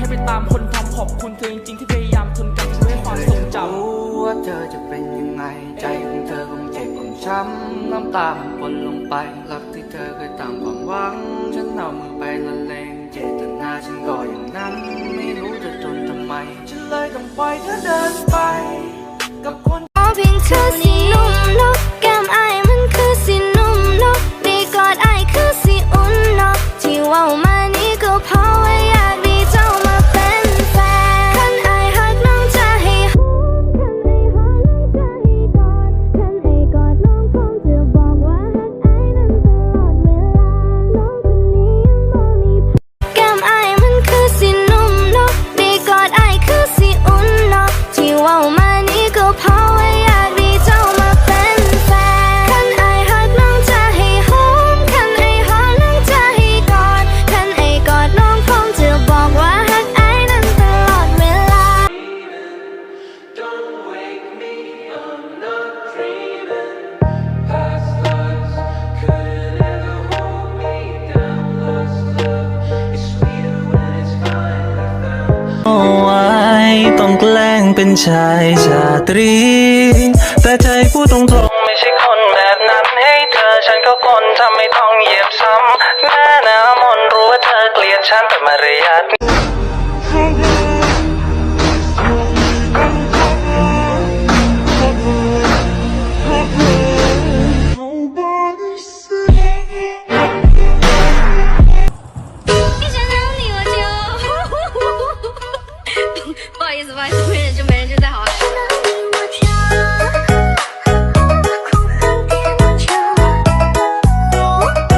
ให้ไปตามคนทำขอบคุณเธอจริงๆที่พยายามทนกันด้วยความทรงจำรู้ว่าเธอจะเป็นยังไง ใจของเธอคงเจ็บคงช้ำน้ำตามันปนลงไปรักที่เธอเคยตามความหวัง ฉันเอามือไปละเลงเจตนาฉันก็อย่างนั้น ไม่รู้จะทนทำไม ฉันเลยต้องปล่อยเธอเดินไป กับคนขอเพียงเธอ เอ้ต้องแกล้งเป็นชายชาตรี แต่ใจพูดตรงๆไม่ใช่คนแบบนั้นให้เธอฉันก็คนทำไม่ต้องเหยียบซ้ำแม่น้ำมนรู้ว่าเธอเกลียดฉันแต่มารยาท 不好意思，不好意思，就没。